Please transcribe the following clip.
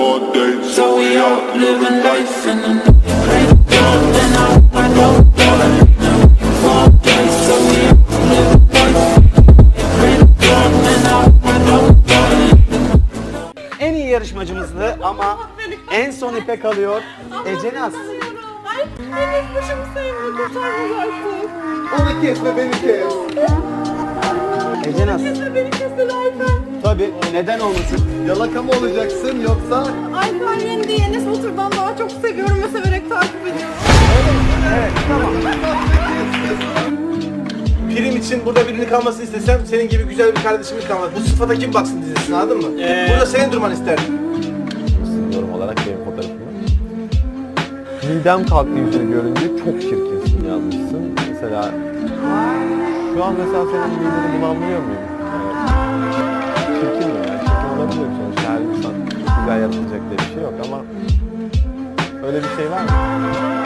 all day. So we out living life in the rain. And I, I don't wanna fall days. So we out living life rain. And I, I don't wanna En iyi yarışmacımızdı ama en son ipe kalıyor Ece Naz. Ay, başımı kurtarmaz artık. Onu kesme beni kes. Ece Naz. Beni kesin Ayfer. Tabii neden olmasın? Yalaka mı olacaksın yoksa Ayfer yendi Enes Batur'dan daha çok seviyorum ve severek takip ediyorum. Evet tamam. Prim için burada birini kalmasını istesem senin gibi güzel bir kardeşimin kalmaz. Bu sıfata kim baksın dizisine anladın mı? Burada senin durman isterdim. yorum olarak benim fotoğrafımı? Midem kalktı yüzünü görünce çok çirkinsin yazmışsın. Mesela şu an mesela senin mideni bulamlıyor muyum? Yaratılacak diye bir şey yok ama öyle bir şey var mı?